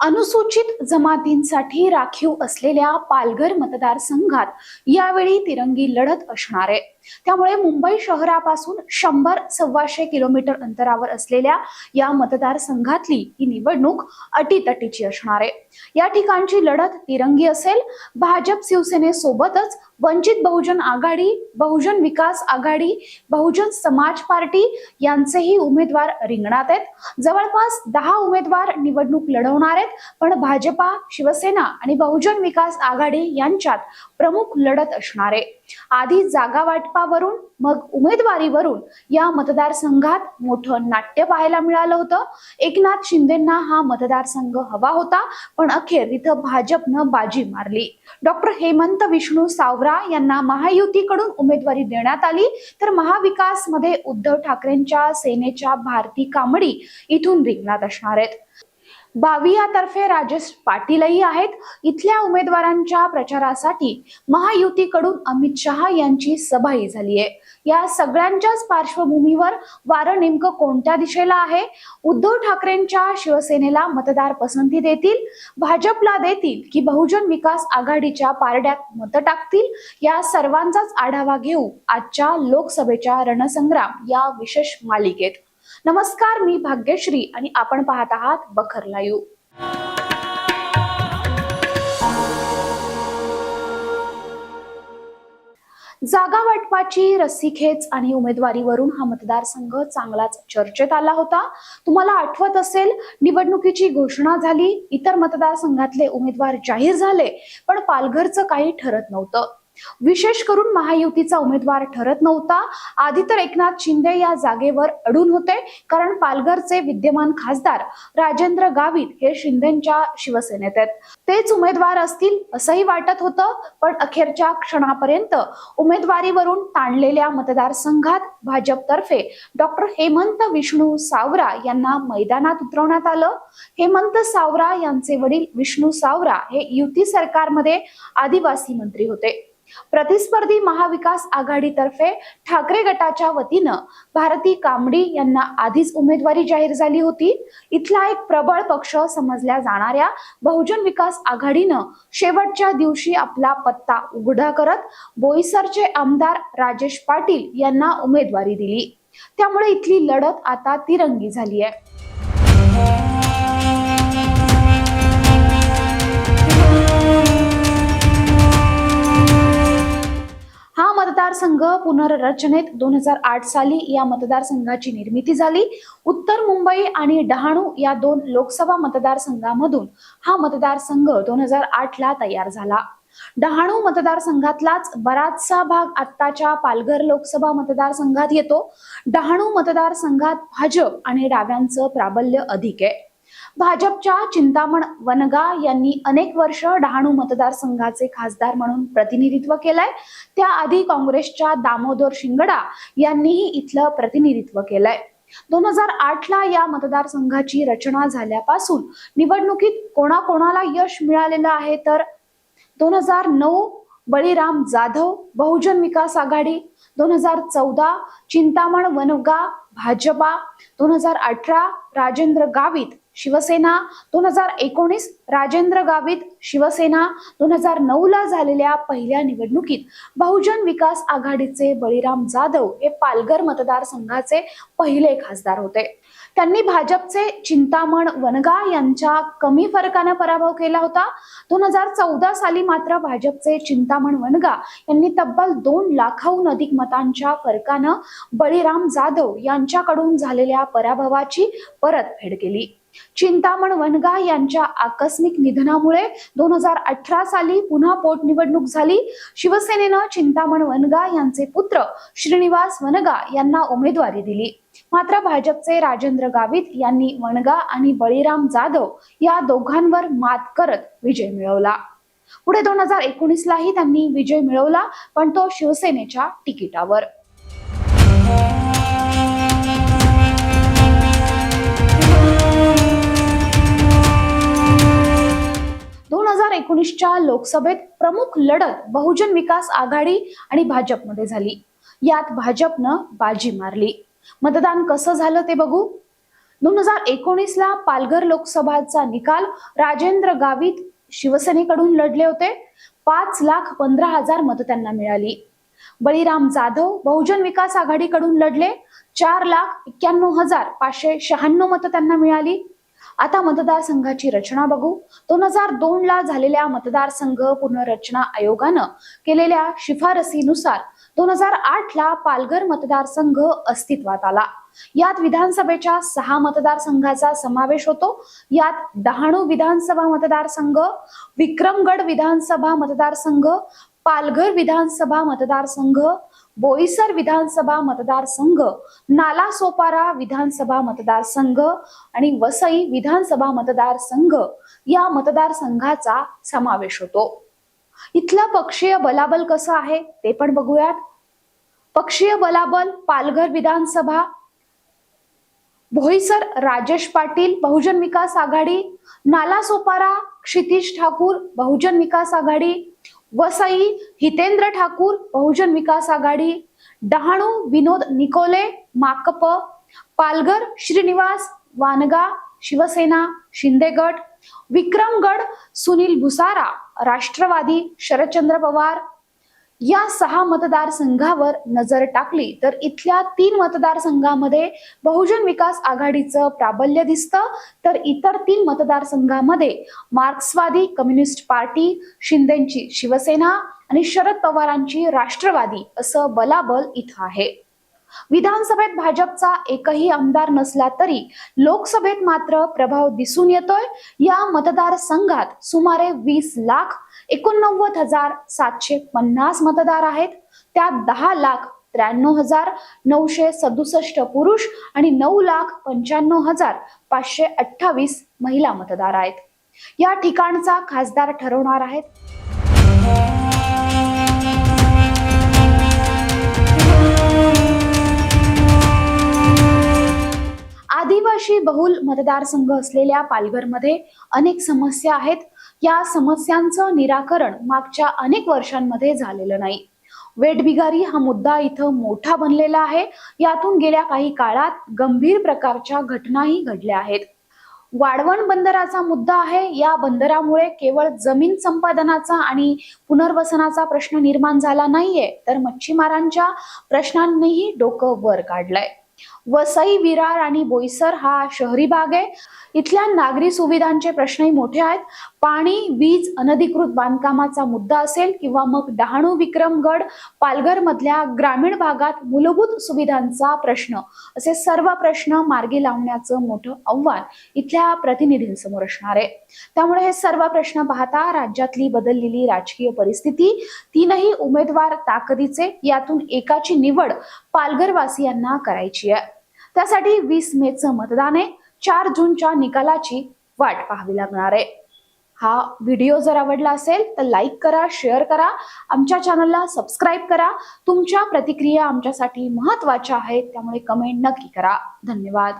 अनुसूचित जमातींसाठी राखीव असलेल्या पालघर मतदारसंघात यावेळी तिरंगी लढत असणार आहे. त्यामुळे मुंबई शहरापासून शंभर सव्वाशे किलोमीटर अंतरावर असलेल्या या मतदारसंघातली ही निवडणूक अटीतटीची असणार आहे. या ठिकाणची लढत तिरंगी असेल. भाजप शिवसेनेसोबतच वंचित बहुजन आघाडी बहुजन विकास आघाडी बहुजन समाज पार्टी यांचेही उमेदवार रिंगणात आहेत. जवळपास दहा उमेदवार निवडणूक लढवणार आहेत. पण भाजपा शिवसेना आणि बहुजन विकास आघाडी यांच्यात प्रमुख लढत असणार आहे. आधी जागा वाटपावरून मग उमेदवारीवरून या मतदारसंघात मोठं नाट्य पाहायला मिळालं होतं. एकनाथ शिंदेंना हा मतदारसंघ हवा होता पण अखेर इथं भाजपनं बाजी मारली. डॉक्टर हेमंत विष्णू सावरा यांना महायुतीकडून उमेदवारी देण्यात आली. तर महाविकासमध्ये उद्धव ठाकरेंच्या सेनेच्या भारती कांबडी इथून रिंगणात असणार आहेत. बावियातर्फे राजेश पाटीलही आहेत. इथल्या उमेदवारांच्या प्रचारासाठी महायुतीकडून अमित शहा यांची सभाही झाली आहे. या सगळ्यांच्याच पार्श्वभूमीवर वारं नेमकं कोणत्या दिशेला आहे? उद्धव ठाकरेंच्या शिवसेनेला मतदार पसंती देतील? भाजपला देतील की बहुजन विकास आघाडीच्या पारड्यात मतं टाकतील? या सर्वांचाच आढावा घेऊ आजच्या लोकसभेच्या रणसंग्राम या विशेष मालिकेत. नमस्कार मी भाग्यश्री आणि आपण पाहत आहात बखर लाईव्ह. जागा वाटपाची रस्सीखेच आणि उमेदवारीवरून हा मतदारसंघ चांगलाच चर्चेत आला होता. तुम्हाला आठवत असेल निवडणुकीची घोषणा झाली इतर मतदारसंघातले उमेदवार जाहीर झाले पण पालघरचं काही ठरत नव्हतं. विशेष करून महायुतीचा उमेदवार ठरत नव्हता. आधी तर एकनाथ शिंदे या जागेवर अडून होते कारण पालघरचे विद्यमान खासदार राजेंद्र गावित हे शिंदेच्या शिवसेनेत आहेत. तेच उमेदवार असतील असंही वाटत होतं पण अखेरच्या क्षणापर्यंत उमेदवारीवरून ताणलेल्या मतदारसंघात भाजपतर्फे डॉक्टर हेमंत विष्णू सावरा यांना मैदानात उतरवण्यात आलं. हेमंत सावरा यांचे वडील विष्णू सावरा हे युती सरकारमध्ये आदिवासी मंत्री होते. प्रतिस्पर्धी महाविकास आघाडीतर्फे ठाकरे गटाच्या वतीनं भारती कांबडी यांना आधीच उमेदवारी जाहीर झाली होती. इथला एक प्रबळ पक्ष समजल्या जाणाऱ्या बहुजन विकास आघाडीनं शेवटच्या दिवशी आपला पत्ता उघडा करत बोईसरचे आमदार राजेश पाटील यांना उमेदवारी दिली. त्यामुळे इथली लढत आता तिरंगी झाली आहे मतदारसंघ पुनर्रचनेत दोन हजार आठ साली या मतदारसंघाची निर्मिती झाली. उत्तर मुंबई आणि डहाणू या दोन लोकसभा मतदारसंघामधून हा मतदारसंघ दोन हजार आठ ला तयार झाला. डहाणू मतदारसंघातलाच बराचसा भाग आत्ताच्या पालघर लोकसभा मतदारसंघात येतो. डहाणू मतदारसंघात भाजप आणि डाव्यांचं प्राबल्य अधिक आहे. भाजपच्या चिंतामण वनगा यांनी अनेक वर्ष डहाणू मतदारसंघाचे खासदार म्हणून प्रतिनिधित्व केलंय. त्याआधी काँग्रेसच्या दामोदर शिंगडा यांनीही इथलं प्रतिनिधित्व केलंय. दोन हजार आठ ला या मतदारसंघाची रचना झाल्यापासून निवडणुकीत कोणाकोणाला यश मिळालेलं आहे तर दोन हजार नऊ बळीराम जाधव बहुजन विकास आघाडी दोन हजार चौदा चिंतामण वनगा भाजपा दोन हजार अठरा राजेंद्र गावित शिवसेना दोन हजार एकोणीस राजेंद्र गावित शिवसेना दोन हजार नऊ ला झालेल्या पहिल्या निवडणुकीत बहुजन विकास आघाडीचे बळीराम जाधव हे पालघर मतदारसंघाचे पहिले खासदार होते. त्यांनी भाजपचे चिंतामण वनगा यांच्या कमी फरकानं पराभव केला होता. दोन हजार चौदा साली मात्र भाजपचे चिंतामण वनगा यांनी तब्बल दोन लाखाहून अधिक मतांच्या फरकानं बळीराम जाधव यांच्याकडून झालेल्या पराभवाची परतफेड केली. चिंतामण वनगा यांच्या आकस्मिक निधनामुळे दोन हजार अठरा साली पुन्हा पोटनिवडणूक झाली. शिवसेनेनं चिंतामण वनगा यांचे पुत्र श्रीनिवास वनगा यांना उमेदवारी दिली. मात्र भाजपचे राजेंद्र गावित यांनी वनगा आणि बळीराम जाधव या दोघांवर मात करत विजय मिळवला. पुढे दोन हजार एकोणीस लाही त्यांनी विजय मिळवला पण तो शिवसेनेच्या तिकिटावर. एकोणीसच्या लोकसभेत प्रमुख लढत बहुजन विकास आघाडी आणि भाजपमध्ये झाली. यात भाजपनं बाजी मारली. मतदान कसं झालं ते बघू? दोन हजार एकोणीसला पालघर लोकसभाचा निकाल राजेंद्र गावित शिवसेनेकडून लढले होते. पाच लाख पंधरा हजार मतं त्यांना मिळाली. बळीराम जाधव बहुजन विकास आघाडीकडून लढले. चार लाख एक्क्याण्णव हजार पाचशे शहाण्णव मतं त्यांना मिळाली. आता मतदारसंघाची रचना बघू. दोन हजार दोन ला झालेल्या मतदारसंघ पुनर्रचना आयोगानं केलेल्या शिफारसीनुसार दोन हजार आठ ला पालघर मतदारसंघ अस्तित्वात आला. यात विधानसभेच्या सहा मतदारसंघाचा समावेश होतो. यात डहाणू विधानसभा मतदारसंघ विक्रमगड विधानसभा मतदारसंघ पालघर विधानसभा मतदारसंघ बोईसर विधानसभा मतदारसंघ नालासोपारा विधानसभा मतदारसंघ आणि वसई विधानसभा मतदारसंघ या मतदारसंघाचा समावेश होतो. इथलं पक्षीय बलाबल कसं आहे ते पण बघूयात. पक्षीय बलाबल पालघर विधानसभा भोईसर राजेश पाटील बहुजन विकास आघाडी नालासोपारा क्षितिश ठाकूर बहुजन विकास आघाडी वसई हितेंद्र ठाकूर बहुजन विकास आघाडी डहाणू विनोद निकोले माकप पालघर श्रीनिवास वानगा शिवसेना शिंदेगड विक्रमगड सुनील भुसारा राष्ट्रवादी शरदचंद्र पवार या सहा मतदारसंघावर नजर टाकली तर इथल्या तीन मतदारसंघामध्ये बहुजन विकास आघाडीचं प्राबल्य दिसतं. तर इतर तीन मतदारसंघामध्ये मार्क्सवादी कम्युनिस्ट पार्टी शिंदेची शिवसेना आणि शरद पवारांची राष्ट्रवादी असं बलाबल इथं आहे. विधानसभेत भाजपचा एकही आमदार नसला तरी लोकसभेत मात्र प्रभाव दिसून येतोय. या मतदारसंघात सुमारे वीस लाख एकोणनव्वद हजार सातशे पन्नास मतदार आहेत. त्यात दहा लाख त्र्याण्णव हजार नऊशे सदुसष्ट पुरुष आणि नऊ लाख पंच्याण्णव हजार पाचशे अठ्ठावीस महिला मतदार आहेत. या ठिकाणचा खासदार ठरवणार आहेत. आदिवासी बहुल मतदारसंघ असलेल्या पालघरमध्ये अनेक समस्या आहेत. या समस्यांचं निराकरण मागच्या अनेक वर्षांमध्ये झालेलं नाही. वेटबिगारी हा मुद्दा इथं मोठा बनलेला आहे. यातून गेल्या काही काळात गंभीर प्रकारच्या घटनाही घडल्या आहेत. वाढवण बंदराचा मुद्दा आहे. या बंदरामुळे केवळ जमीन संपादनाचा आणि पुनर्वसनाचा प्रश्न निर्माण झाला नाहीये तर मच्छीमारांच्या प्रश्नांनीही डोकं वर काढलंय. वसई विरार आणि बोईसर हा शहरी भाग आहे. इथल्या नागरी सुविधांचे प्रश्नही मोठे आहेत. पाणी वीज अनधिकृत बांधकामाचा मुद्दा असेल किंवा मग डहाणू विक्रमगड पालघर मधल्या ग्रामीण भागात मूलभूत सुविधांचा प्रश्न असे सर्व प्रश्न मार्गी लावण्याचं मोठं आव्हान इथल्या प्रतिनिधींसमोर असणार आहे. त्यामुळे हे सर्व प्रश्न पाहता राज्यातली बदललेली राजकीय परिस्थिती तीनही उमेदवार ताकदीचे यातून एकाची निवड पालघरवासियांना करायची आहे. त्यासाठी वीस मेचं मतदान आहे. चार जूनच्या निकालाची वाट पाहावी लागणार आहे. हा व्हिडिओ जर आवडला असेल तर लाईक करा शेअर करा आमच्या चॅनलला सबस्क्राईब करा. तुमच्या प्रतिक्रिया आमच्यासाठी महत्त्वाच्या आहेत त्यामुळे कमेंट नक्की करा. धन्यवाद.